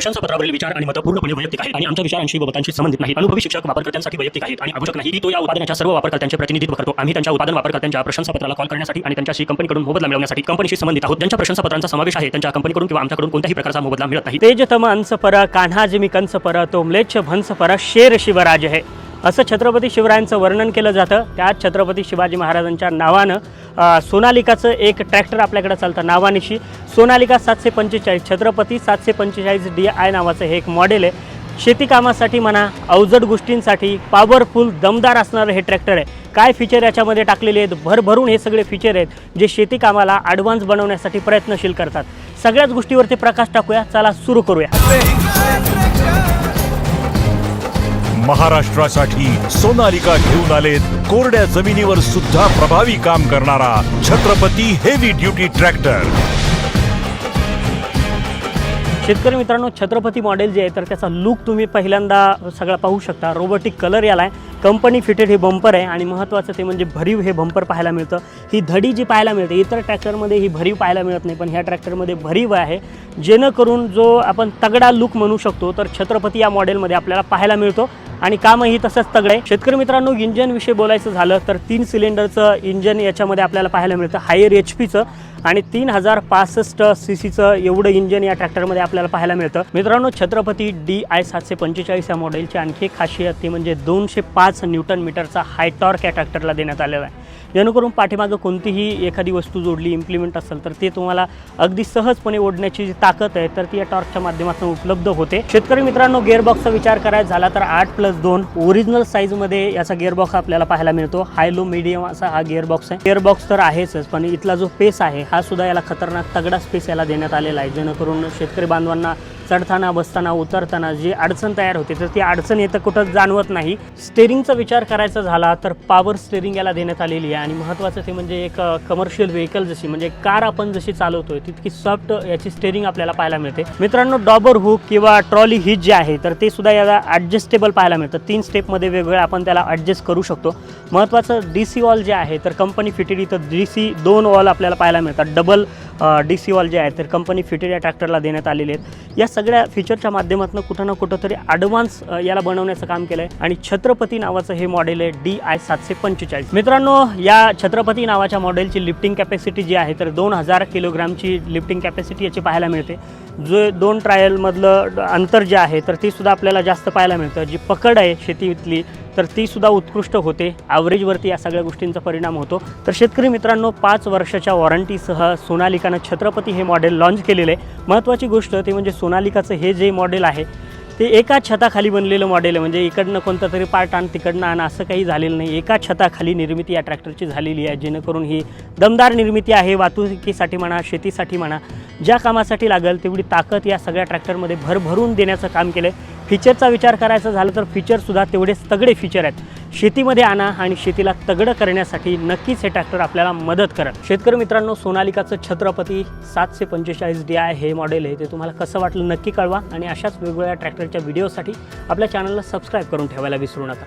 प्रशंसापत्रावरील विचार आणि मतं पूर्णपणे वैयक्तिक आहेत आणि आमच्या विचारांशी व मतांशी संबंधित नाही अनुभवी शिक्षक वापरकर्त्यांसाठी वैयक्तिक आहेत आणि आवश्यक नाही. की तो या उत्पादनाच्या सर्व वापरकर्त्यांचे प्रतिनिधित्व करतो. आम्ही त्यांच्या उत्पादन वापरकर्त्यांच्या प्रशंसापत्राला कॉल करण्यासाठी आणि त्यांच्याशी कंपनीकडून मोबदला मिळवण्यासाठी कंपनीशी संबंधित आहोत. ज्यांच्या प्रशंसापत्रांचा समावेश आहे त्यांच्या कंपनीकडून किंवा आमच्याकडून कोणत्याही प्रकारचा मोबदला मिळत नाही. तेज तम अंस पर कान्हा जिमी कंस पर तो भंस पर शेर शिवराज हे. असं छत्रपती शिवरायांचं वर्णन केलं जातं. त्यात छत्रपती शिवाजी महाराजांच्या नावानं सोनालिकाचं एक ट्रॅक्टर आपल्याकडे चालतं नावानिशी. सोनालिका सातशे पंचेचाळीस छत्रपती सातशे पंचेचाळीस डी आय नावाचं हे एक मॉडेल आहे. शेतीकामासाठी म्हणा अवजड गोष्टींसाठी पॉवरफुल दमदार असणारं हे ट्रॅक्टर आहे. काय फीचर याच्यामध्ये टाकलेले आहेत? भरभरून हे सगळे फीचर आहेत जे शेतीकामाला ॲडव्हान्स बनवण्यासाठी प्रयत्नशील करतात. सगळ्याच गोष्टीवरती प्रकाश टाकूया. चला सुरू करूया. महाराष्ट्रासाठी सोनालिका घेऊन आलेत. कोरड्या जमिनीवर सुद्धा प्रभावी काम करणारा छत्रपती हेवी ड्युटी ट्रॅक्टर शेतकरी मित्रांनो छत्रपती मॉडेल जे आहे तर त्याचा लुक तुम्ही पहिल्यांदा सगळा पाहू शकता. रोबोटिक कलर याला आहे. कंपनी फिटेड हे बंपर आहे आणि महत्त्वाचं ते म्हणजे भरीव हे बंपर पाहायला मिळतं. ही धडी जी पाहायला मिळते इतर ट्रॅक्टरमध्ये ही भरीव पाहायला मिळत नाही पण ह्या ट्रॅक्टरमध्ये भरीव आहे. जेणेकरून जो आपण तगडा लुक म्हणू शकतो तर छत्रपती या मॉडेलमध्ये आपल्याला पाहायला मिळतो. आणि कामही तसंच तगडे. आहे शेतकरी मित्रांनो इंजनविषयी बोलायचं झालं तर तीन सिलेंडरचं इंजन याच्यामध्ये आपल्याला पाहायला मिळतं. हायर एच पीचं आणि तीन हजार पासष्ट सी सीचं एवढं इंजन या ट्रॅक्टरमध्ये आपल्याला पाहायला मिळतं. मित्रांनो छत्रपती डी आय सातशे पंचेचाळीस या मॉडेलची आणखी खासियत ती म्हणजे दोनशे पाच न्यूटन मीटरचा हाय टॉर्क या ट्रॅक्टरला देण्यात आलेला आहे. जेणेकरून पाठीमागं कोणतीही एखादी वस्तू जोडली इम्प्लिमेंट असेल तर ते तुम्हाला अगदी सहजपणे ओढण्याची जी ताकद आहे तर ती या टॉर्कच्या माध्यमातून उपलब्ध होते. शेतकरी मित्रांनो गिअरबॉक्सचा विचार करायचा झाला तर आठ प्लस दोन ओरिजिनल साईजमध्ये याचा गिअरबॉक्स आपल्याला पाहायला मिळतो. हाय लो मीडियम असा हा गिअरबॉक्स आहे. गिअरबॉक्स तर आहेच पण इथला जो पेस आहे हा सुद्धा याला खतरनाक तगडा स्पेस याला देण्यात आलेला आहे. जेणेकरून शेतकरी बांधवांना चढताना बसताना उतरताना जी अडचण तयार होते तर ती अडचण येतं कुठं जाणवत नाही. स्टेरिंगचा विचार करायचा झाला तर पॉवर स्टेरिंग याला देण्यात आलेली आहे. आणि महत्त्वाचं ते म्हणजे एक कमर्शियल व्हेकल जशी म्हणजे कार आपण जशी चालवतोय तितकी सॉफ्ट याची स्टेरिंग आपल्याला पाहायला मिळते. मित्रांनो डॉबर हुक किंवा ट्रॉली हिच जे आहे तर ते सुद्धा याला ॲडजस्टेबल पाहायला मिळतं. तीन स्टेपमध्ये वेगवेगळ्या आपण त्याला ॲडजस्ट करू शकतो. महत्त्वाचं डी सी वॉल जे आहे तर कंपनी फिटेड इथं डी सी दोन वॉल आपल्याला पाहायला मिळतात. डबल डी सी वॉल जे आहेत तर कंपनी फिटेड या ट्रॅक्टरला देण्यात आलेले आहेत. या सगळ्या फीचरच्या माध्यमातून कुठं ना कुठं तरी ॲडव्हान्स याला बनवण्याचं काम केलं आहे आणि छत्रपती नावाचं हे मॉडेल आहे डी आय सातशे पंचेचाळीस. मित्रांनो या छत्रपती नावाच्या मॉडेलची लिफ्टिंग कॅपॅसिटी जी आहे तर दोन हजार किलोग्रामची लिफ्टिंग कॅपॅसिटी याची पाहायला मिळते. जे दोन ट्रायलमधलं अंतर जे आहे तर ती सुद्धा आपल्याला जास्त पाहायला मिळतं. जी पकड आहे शेतीतली तर तीसुद्धा उत्कृष्ट होते. ॲव्हरेजवरती या सगळ्या गोष्टींचा परिणाम होतो. तर शेतकरी मित्रांनो पाच वर्षाच्या वॉरंटीसह सोनालिकानं छत्रपती हे मॉडेल लॉन्च केलेलं आहे. महत्त्वाची गोष्ट ती म्हणजे सोनालिकाचं हे जे मॉडेल आहे ते एका छताखाली बनलेलं मॉडेल आहे. म्हणजे इकडनं कोणतं तरी पार्ट आण तिकडनं आण असं काही झालेलं नाही. एका छताखाली निर्मिती या ट्रॅक्टरची झालेली आहे जेणेकरून ही दमदार निर्मिती आहे. वाहतुकीसाठी म्हणा शेतीसाठी म्हणा ज्या कामासाठी लागेल तेवढी ताकद या सगळ्या ट्रॅक्टरमध्ये भरभरून देण्याचं काम केलं आहे फीचरचा विचार करायचा झाला तर फीचरसुद्धा तेवढेच तगडे फीचर आहेत. शेतीमध्ये आणा आणि शेतीला तगडं करण्यासाठी नक्कीच हे ट्रॅक्टर आपल्याला मदत करत. शेतकरी मित्रांनो सोनालिकाचं छत्रपती सातशे पंचेचाळीस डी आय हे मॉडेल आहे. ते तुम्हाला कसं वाटलं नक्की कळवा आणि अशाच वेगवेगळ्या ट्रॅक्टरच्या व्हिडिओसाठी आपल्या चॅनलला सबस्क्राईब करून ठेवायला विसरू नका.